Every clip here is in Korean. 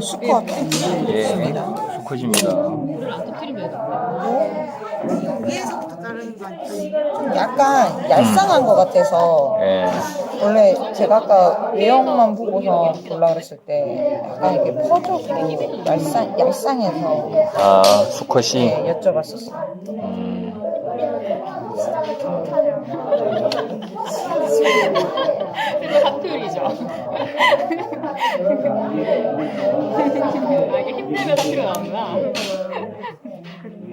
수컷 예. 수컷입니다. 위에서부터 자르는 거 아니에요? 좀 약간 얄쌍한 것 같아서 예, 원래 제가 아까 외형만 보고서 볼라 그랬을 때 약간 이렇게 퍼져서 얄쌍, 얄쌍해서 아, 수컷이. 네, 여쭤봤었어요. 음, 그래서 사투리죠. 아, 이게 힘들면 사투리가 나오는구나.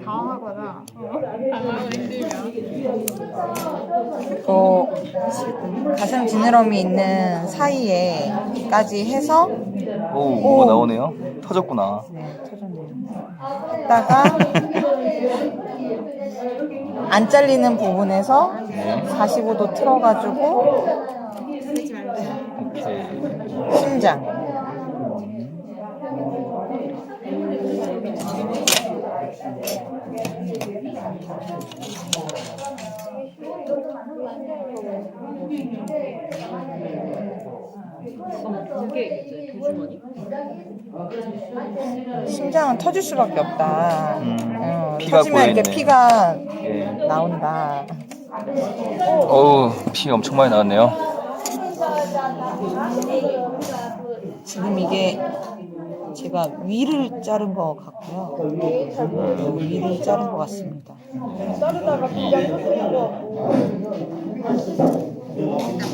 당황하거나 당황하고 힘들면. 그 가슴 지느러미 있는 사이에까지 해서 오, 뭐가 나오네요. 터졌구나. 네, 터졌네요. 했다가 안 잘리는 부분에서 네. 45도 틀어가지고 오케이. 심장. 두개 있겠죠? 두 주머니? 심장은 터질 수밖에 없다. 음, 어, 피가 터지면 이렇게 고여있네. 피가 예. 나온다. 어우, 피 엄청 많이 나왔네요. 지금 이게 제가 위를 자른 것 같고요. 위를 자른 것 같습니다.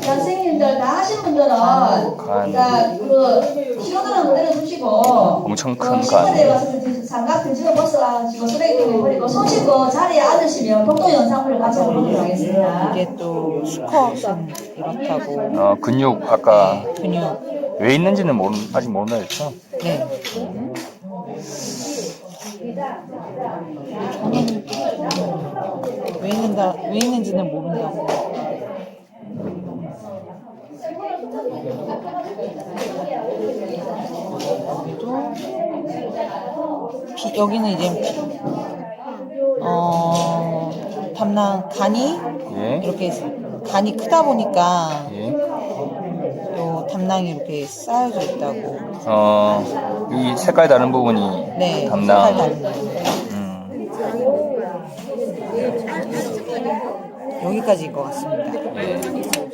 선생님들 다 하신 분들은 간. 그러니까 그 그대로 두시고 엄청 큰 간. 가서 드- 장갑 드시고 벗어가지고 쓰레기통에 버리고 손 씻고 자리에 앉으시면 복도 영상물을 같이 보도록 하겠습니다. 이게 또 수컷은 이렇다고 어, 근육 아까 근육 왜 있는지는 모르, 아직 모른다 했죠? 네. 왜 있는다 왜 있는지는 모른다고. 여기도 피, 여기는 이제 피, 어 담낭 간이 예. 이렇게 간이 크다 보니까 예. 또 담낭이 이렇게 쌓여져 있다고. 어, 여기 색깔 다른 부분이 네. 담낭. 색깔 다른 거. 음, 여기까지인 것 같습니다. 예.